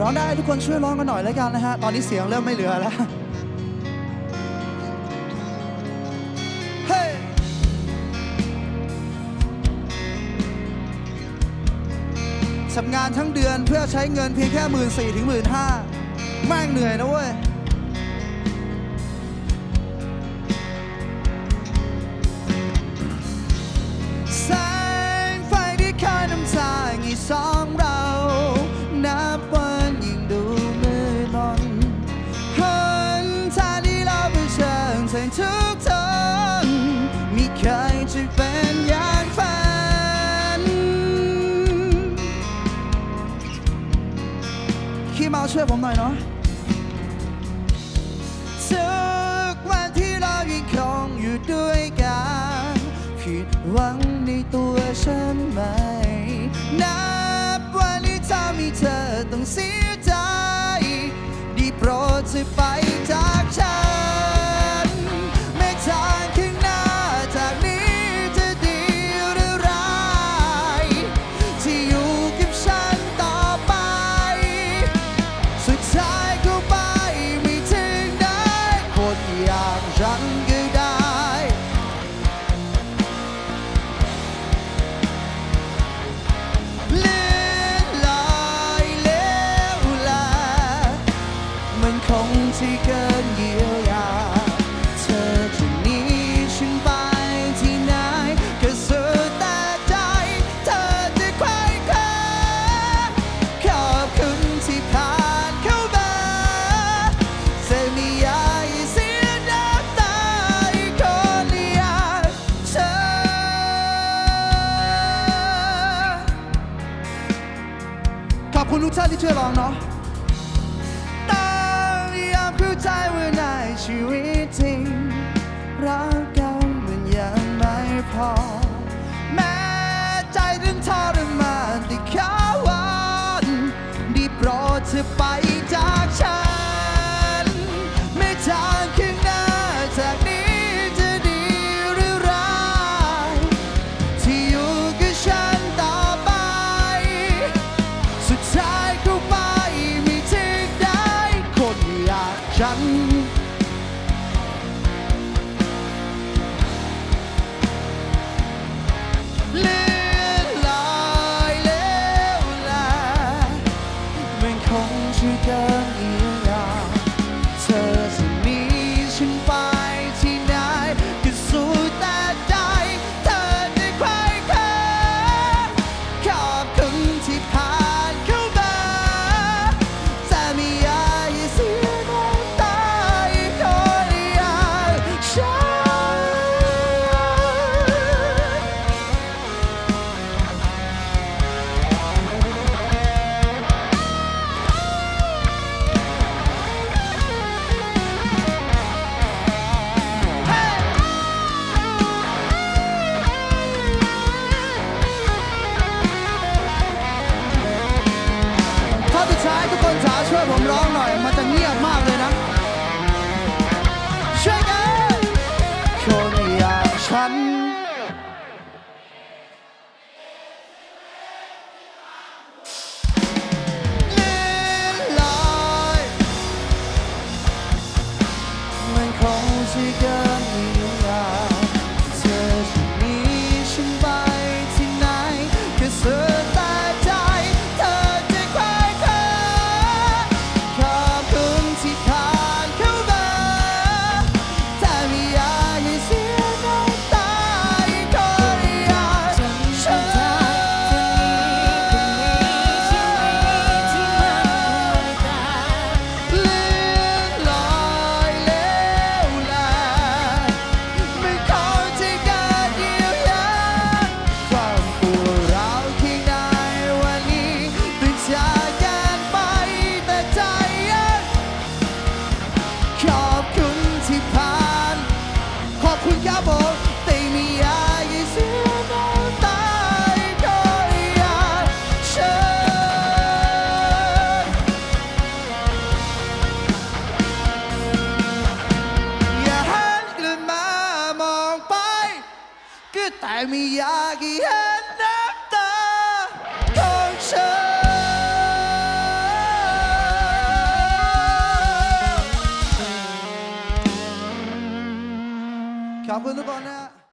ร้องได้ทุกคนช่วยร้องกันหน่อยแล้วกันนะฮะ ตอนนี้เสียงเริ่มไม่เหลือแล้วทำงานทั้งเดือนเพื่อใช้เงินเพียงแค่หมื่นสี่ถึงหมื่นห้าแม่งเหนื่อยนะเว้ยาช่วยผมหน่อยเนาะทุกวันที่เรายังคงอยู่ด้วยกันผิดหวังในตัวฉันไหม นับวันที่ทำให้เธอต้องเสียใจ ดีโปรดเธไป มันคงที่เกินเยียวยา เธอจะหนีฉันไปที่ไหนก็สุดแต่ใจ เธอจะไขว้คว้าขอบคุณที่ผ่านเข้ามาจะไม่อยากให้เสียน้ำตาอีกคนอย่างเธอ ขอบคุณทุกท่านที่ช่วยรองเนาะ sun. she got. time 했다. 경찰 Kabını bana